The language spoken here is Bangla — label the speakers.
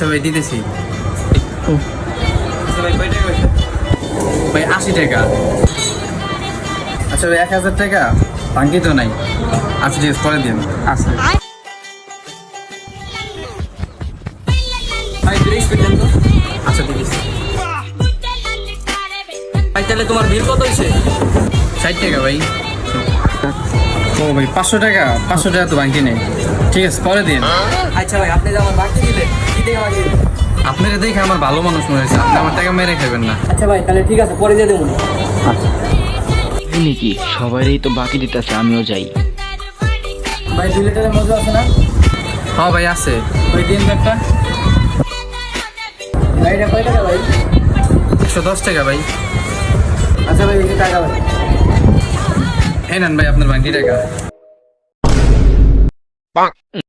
Speaker 1: আচ্ছা ভাই দিতেছি। আচ্ছা ভাই আশি টাকা। আচ্ছা ভাই এক হাজার টাকা? বাকি তো নাই। আচ্ছা ঠিক আছে পরে দিন।
Speaker 2: আচ্ছা
Speaker 1: আচ্ছা ঠিক আছে।
Speaker 3: ভাই তাহলে তোমার বিল কত হয়েছে
Speaker 1: ষাট টাকা ভাই। ও ভাই পাঁচশো টাকা। পাঁচশো টাকা তো বাকি নেই। ঠিক আছে পরে দিন।
Speaker 3: আচ্ছা ভাই আপনি যে আমার বাকি দিলে কি টাকা বাকি দিলেন?
Speaker 1: আপনারা দেখে আমার ভালো মানুষ মনে হয়েছে আপনি আমার টাকা মেরে খাবেন না।
Speaker 3: আচ্ছা ভাই তাহলে ঠিক আছে পরে দিয়ে দেবো
Speaker 2: নাকি সবারই তো বাকি দিতে আছে আমিও যাই।
Speaker 3: ভাই দুই লিটারের মজা আছে না?
Speaker 1: হ্যাঁ ভাই আছে। ওই দিন একটা
Speaker 3: গাড়িটা কয় টাকা ভাই?
Speaker 1: একশো দশ টাকা ভাই।
Speaker 3: আচ্ছা ভাই এই টাকা ভাই।
Speaker 1: এই নেন ভাই আপনার বাকি টাকা। 棒。嗯。